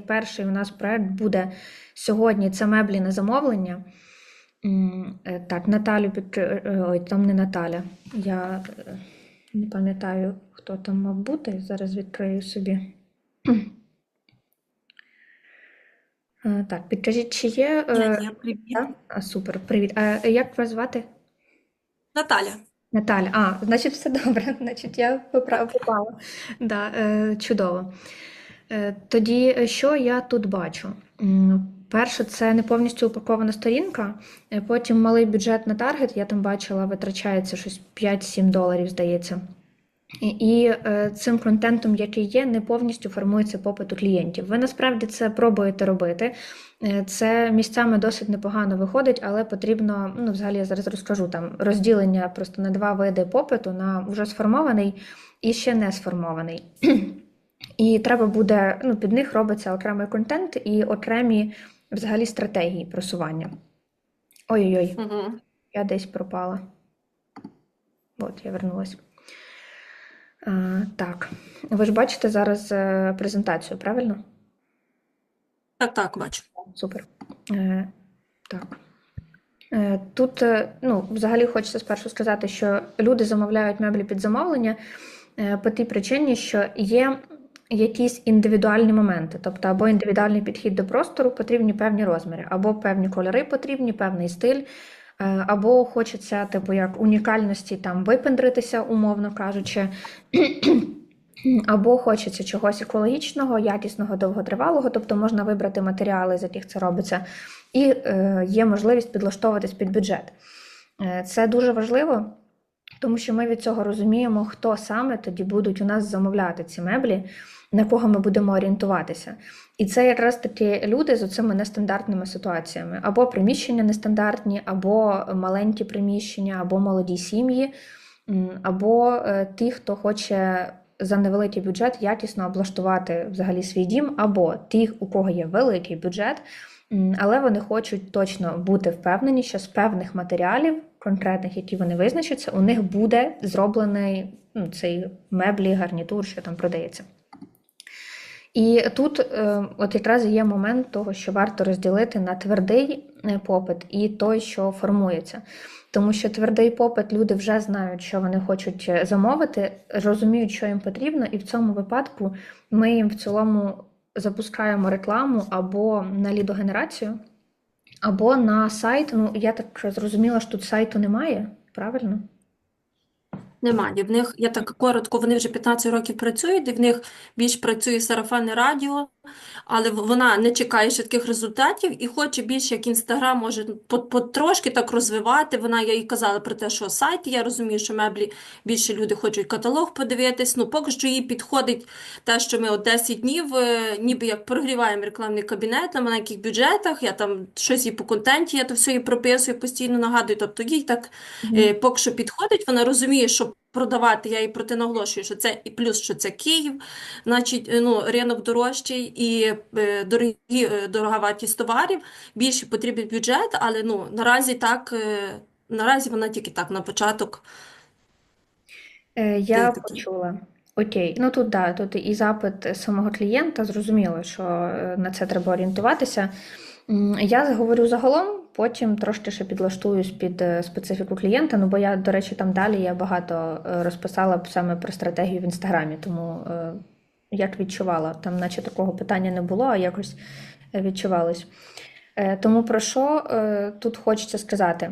перший у нас проект буде сьогодні. Це меблі на замовлення. Е, Так, Наталю під... е, Ой, там не Наталя. Я е, не пам'ятаю, хто там мав бути. Зараз відкрию собі. Е, Так, підкажіть, чи є. е, Я, я? А, супер, привіт. А як вас звати? Наталя. Наталя, а, значить, все добре, значить, я попала. Да, е, чудово. Е, тоді, е, що я тут бачу? Перше, це не повністю упакована сторінка, е, потім малий бюджет на таргет, я там бачила, витрачається щось 5-7 доларів, здається. І, цим контентом, який є, не повністю формується попит у клієнтів. Ви насправді це пробуєте робити. Це місцями досить непогано виходить, але потрібно, ну, взагалі я зараз розкажу там розділення просто на два види попиту: на вже сформований і ще не сформований. І треба буде, ну, під них робиться окремий контент і окремі взагалі стратегії просування. Ой-ой-ой, Угу. я десь пропала. От, я вернулась. А, так, ви ж бачите зараз е, презентацію, правильно? Так, так, бачу. Супер. Е, так. Е, тут, ну, взагалі хочеться спершу сказати, що люди замовляють меблі під замовлення по тій причині, що є якісь індивідуальні моменти, тобто або індивідуальний підхід до простору, потрібні певні розміри, або певні кольори потрібні, певний стиль, е, або хочеться, типу, як унікальності там випендритися, умовно кажучи. Або хочеться чогось екологічного, якісного, довготривалого, тобто можна вибрати матеріали, з яких це робиться, і е, є можливість підлаштовуватись під бюджет. Е, це дуже важливо, тому що ми від цього розуміємо, хто саме тоді будуть у нас замовляти ці меблі, на кого ми будемо орієнтуватися. І це якраз такі люди з оцими нестандартними ситуаціями: або приміщення нестандартні, або маленькі приміщення, або молоді сім'ї, або е, ті, хто хоче за невеликий бюджет якісно облаштувати взагалі свій дім, або ті, у кого є великий бюджет, але вони хочуть точно бути впевнені, що з певних матеріалів, конкретних, які вони визначаться, у них буде зроблений ну, цей меблі, гарнітур, що там продається. І тут е, от якраз є момент того, що варто розділити на твердий е, попит і той, що формується. Тому що твердий попит люди вже знають, що вони хочуть е, замовити, розуміють, що їм потрібно, і в цьому випадку ми їм в цілому запускаємо рекламу або на лідогенерацію, або на сайт. Ну, я так зрозуміла, що тут сайту немає, правильно? Немає. В них, я так коротко, вони вже 15 років працюють, і в них більш працює сарафанне радіо, але вона не чекає ще таких результатів і хоче більше, як Інстаграм, може по- потрошки так розвивати. Вона, я їй казала про те, що сайт, я розумію, що меблі більше люди хочуть каталог подивитись. Ну, поки що їй підходить те, що ми от 10 днів, е, ніби як прогріваємо рекламний кабінет на маленьких бюджетах, я там щось їй по контенті, я то все їй прописую, постійно нагадую. Тобто їй так е, поки що підходить, вона розуміє, що продавати, я їй проти наголошую, що це і плюс, що це Київ, значить, е, ну, ринок дорожчий і е, дорогі, е, дорога вартість товарів, більше потрібен бюджет, але ну, наразі так, е, наразі вона тільки так на початок. Е, Я Ти почула. Окей, ну тут да, тут і запит самого клієнта, зрозуміло, що е, на це треба орієнтуватися. Я говорю загалом, потім трошки ще підлаштуюсь під е, специфіку клієнта. Ну бо я, до речі, там далі я багато е, розписала саме про стратегію в інстаграмі, тому е, як відчувала, там наче такого питання не було, а якось відчувалось. Тому про що тут хочеться сказати?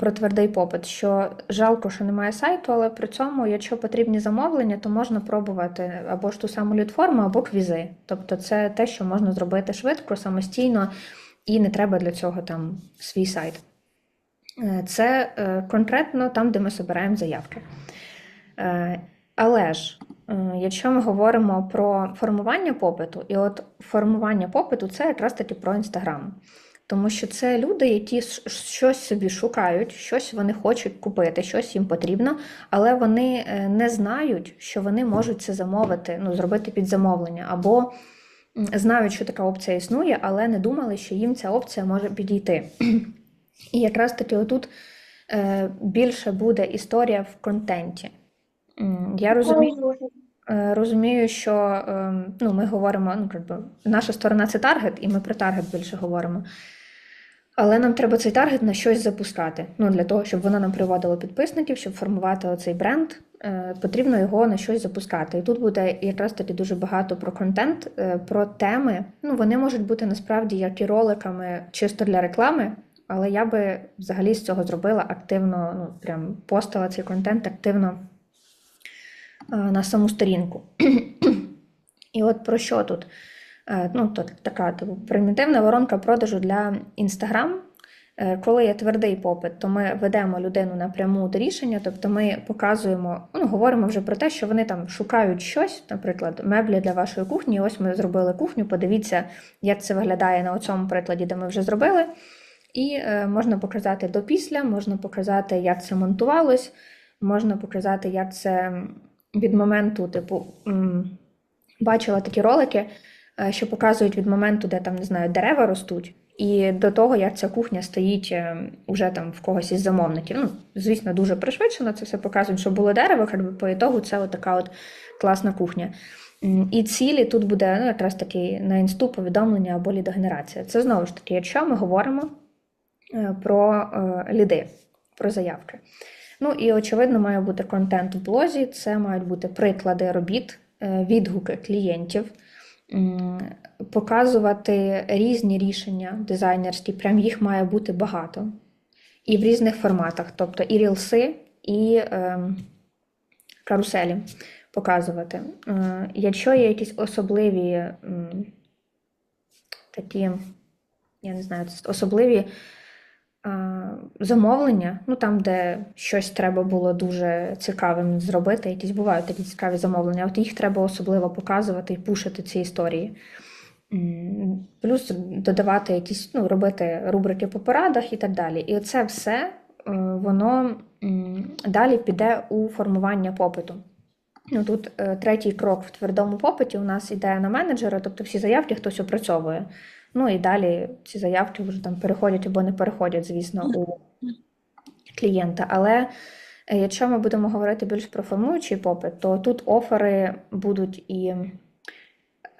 Про твердий попит, що жалко, що немає сайту, але при цьому, якщо потрібні замовлення, то можна пробувати або ж ту саму лідформу, або квізи. Тобто це те, що можна зробити швидко, самостійно, і не треба для цього там свій сайт. Е, Це е, конкретно там, де ми збираємо заявки. Е, Але ж, якщо ми говоримо про формування попиту, і от формування попиту це якраз таки про Інстаграм. Тому що це люди, які щось собі шукають, щось вони хочуть купити, щось їм потрібно, але вони не знають, що вони можуть це замовити, ну, зробити під замовлення, або знають, що така опція існує, але не думали, що їм ця опція може підійти. І якраз таки отут е, більше буде історія в контенті. Я розумію. Е, Розумію, що ем, ну, ми говоримо, ну, якби, наша сторона це таргет, і ми про таргет більше говоримо. Але нам треба цей таргет на щось запускати. Ну, для того, щоб воно нам приводило підписників, щоб формувати оцей бренд, потрібно його на щось запускати. І тут буде якраз таки дуже багато про контент, е, про теми. Ну, вони можуть бути насправді як і роликами чисто для реклами, але я би взагалі з цього зробила активно, ну, прям постила цей контент активно е, на саму сторінку. І от про що тут? Е, Ну, то така типу, примітивна воронка продажу для Instagram. Е, Коли є твердий попит, то ми ведемо людину напряму до рішення, тобто ми показуємо, ну, говоримо вже про те, що вони там шукають щось, наприклад, меблі для вашої кухні. Ось ми зробили кухню. Подивіться, як це виглядає на цьому прикладі, де ми вже зробили. І е, можна показати до після, можна показати, як це монтувалось, можна показати, як це від моменту, типу, бачила такі ролики, е, що показують від моменту, де там не знаю, дерева ростуть, і до того, як ця кухня стоїть е, уже там в когось із замовників. Ну, звісно, дуже пришвидшено це все показують, що було дерево, якби по ітогу це от така от класна кухня. І цілі тут буде ну, якраз таки на інсту повідомлення або лідогенерація. Це знову ж таки, якщо ми говоримо е, про е, ліди, про заявки. Ну і очевидно, має бути контент в блозі, це мають бути приклади робіт, відгуки клієнтів, показувати різні рішення дизайнерські, прям їх має бути багато. І в різних форматах, тобто і рілси, і ем, каруселі показувати. Е, Якщо є якісь особливі м, такі, я не знаю, особливі замовлення, ну там, де щось треба було дуже цікавим зробити, якісь бувають такі цікаві замовлення, от їх треба особливо показувати і пушити ці історії. Плюс додавати якісь, ну, робити рубрики по порадах і так далі. І оце все е, воно далі піде у формування попиту. Ну, тут е, третій крок в твердому попиті у нас іде на менеджера, тобто всі заявки хтось опрацьовує. Ну і далі ці заявки вже там переходять або не переходять, звісно, у клієнта. Але е, якщо ми будемо говорити більш про формуючий попит, то тут офери будуть і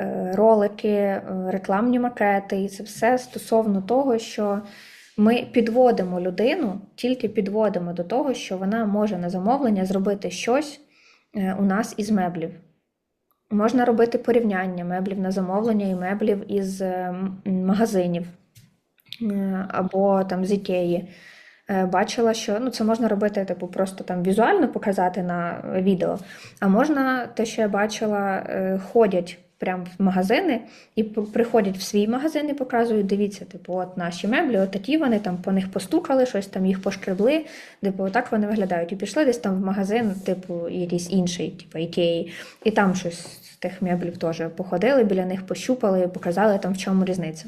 е, ролики, е, рекламні макети, і це все стосовно того, що ми підводимо людину, тільки підводимо до того, що вона може на замовлення зробити щось у нас із меблів. Можна робити порівняння меблів на замовлення і меблів із е, магазинів е, або там з Ікеї. Е, Бачила, що ну, це можна робити, типу, просто там візуально показати на відео. А можна, те, що я бачила, ходять прямо в магазини і приходять в свій магазин і показують, дивіться, типу, от наші меблі, от такі вони там по них постукали, щось там їх пошкребли, типу, отак вони виглядають. І пішли десь там в магазин, типу, якийсь інший, типу Ікеї, і там щось з тих меблів теж походили, біля них пощупали, показали там в чому різниця.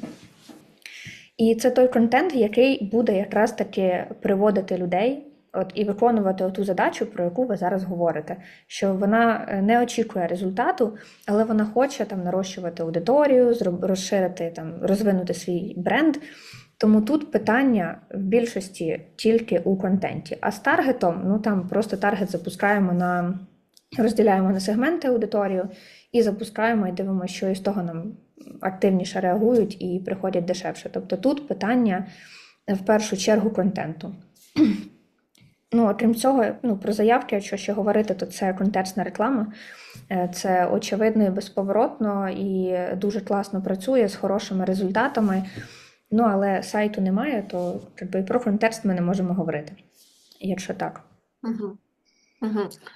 І це той контент, який буде якраз таки приводити людей от, і виконувати ту задачу, про яку ви зараз говорите. Що вона е, не очікує результату, але вона хоче там нарощувати аудиторію, розширити там, розвинути свій бренд. Тому тут питання в більшості тільки у контенті. А з таргетом, ну там просто таргет запускаємо на розділяємо на сегменти аудиторію і запускаємо і дивимося, що із того нам активніше реагують і приходять дешевше. Тобто тут питання в першу чергу контенту. Ну, окрім цього, ну, про заявки, якщо ще говорити, то це контекстна реклама. Е, Це очевидно і безповоротно і дуже класно працює з хорошими результатами. Ну, але сайту немає, то якби, про контекст ми не можемо говорити, якщо так. Угу.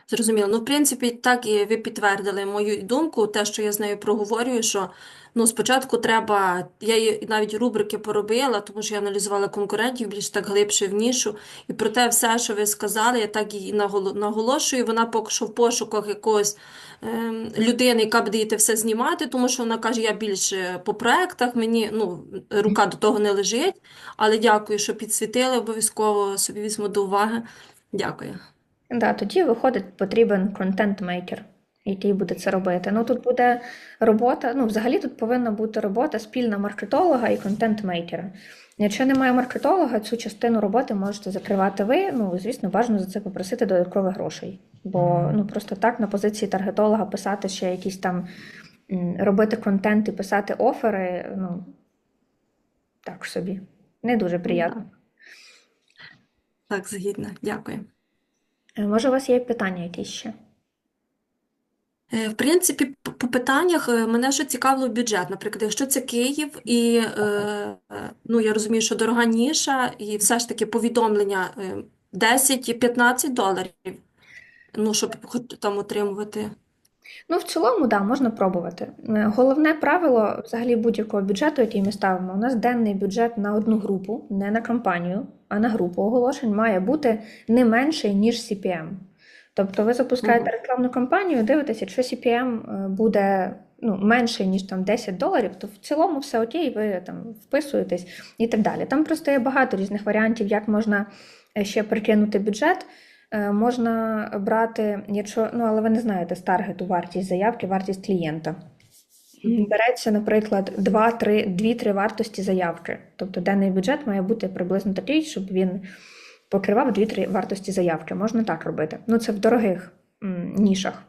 Зрозуміло. Ну, в принципі, так і ви підтвердили мою думку, те, що я з нею проговорюю, що ну, спочатку треба, я її навіть рубрики поробила, тому що я аналізувала конкурентів більш так глибше в нішу. І про те все, що ви сказали, я так і наголошую. Вона поки що в пошуках якогось ем, людини, яка буде їй те все знімати, тому що вона каже, я більше по проектах, мені ну, рука до того не лежить. Але дякую, що підсвітили, обов'язково собі візьму до уваги. Дякую. Да, тоді виходить, потрібен контент-мейкер, який буде це робити. Ну тут буде робота. Ну, взагалі тут повинна бути робота спільна маркетолога і контент-мейкера. Якщо немає маркетолога, цю частину роботи можете закривати ви. Ну, звісно, бажано за це попросити додаткових грошей. Бо ну просто так на позиції таргетолога писати ще якісь там робити контент і писати офери, ну так собі. Не дуже приємно. Так, згідна. Дякую. Е, Може, у вас є питання якісь ще? Е, В принципі, по питаннях е, мене ще цікавило бюджет. Наприклад, якщо це Київ, і ну я розумію, що дорога ніша, і все ж таки повідомлення е, 10-15 доларів. Ну, щоб там отримувати. Ну, в цілому, да, можна пробувати. Е, Головне правило взагалі будь-якого бюджету, який ми ставимо, у нас денний бюджет на одну групу, не на кампанію, а на групу оголошень має бути не менший, ніж CPM. Тобто ви запускаєте рекламну кампанію, дивитеся, якщо CPM е, буде ну, менший, ніж там 10 доларів, то в цілому все окей, ви там вписуєтесь і так далі. Там просто є багато різних варіантів, як можна е, ще прикинути бюджет. Е, Можна брати, якщо, ну але ви не знаєте з таргету вартість заявки, вартість клієнта. Береться, наприклад, 2-3 вартості заявки. Тобто денний бюджет має бути приблизно такий, щоб він покривав 2-3 вартості заявки. Можна так робити. Ну, це в дорогих нішах,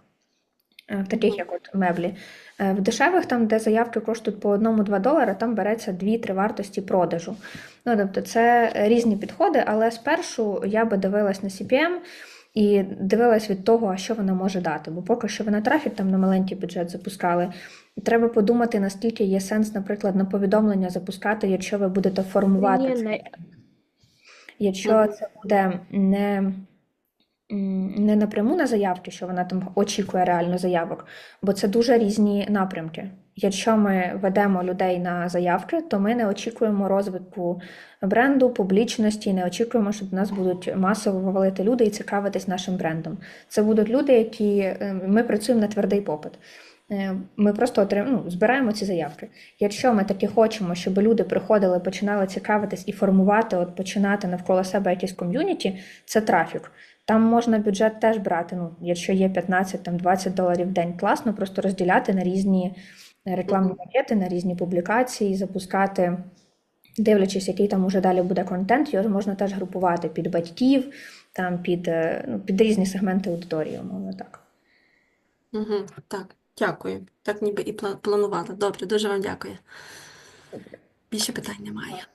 таких, як от меблі. Е, В дешевих, там, де заявки коштують по 1-2 долари, там береться 2-3 вартості продажу. Ну, тобто, це різні підходи, але спершу я би дивилась на CPM і дивилась від того, що вона може дати. Бо поки що ви на трафік там на маленький бюджет запускали. Треба подумати, наскільки є сенс, наприклад, на повідомлення запускати, якщо ви будете формувати Ні, не- Якщо це буде не, не напряму на заявки, що вона там очікує реально заявок, бо це дуже різні напрямки. Якщо ми ведемо людей на заявки, то ми не очікуємо розвитку бренду, публічності, не очікуємо, що до нас будуть масово валити люди і цікавитись нашим брендом. Це будуть люди, які е, ми працюємо на твердий попит. Е, Ми просто отрим... ну, збираємо ці заявки. Якщо ми таки хочемо, щоб люди приходили, починали цікавитись і формувати, от починати навколо себе якийсь ком'юніті, це трафік. Там можна бюджет теж брати. Ну, якщо є 15 там 20 доларів в день, класно, просто розділяти на різні е, рекламні пакети, на різні публікації, запускати, дивлячись, який там уже далі буде контент, його можна теж групувати під батьків, там під, е, ну, під різні сегменти аудиторії, умовно так. Угу. Так, дякую. Так ніби і пла- планувала. Добре, дуже вам дякую. Більше питань немає.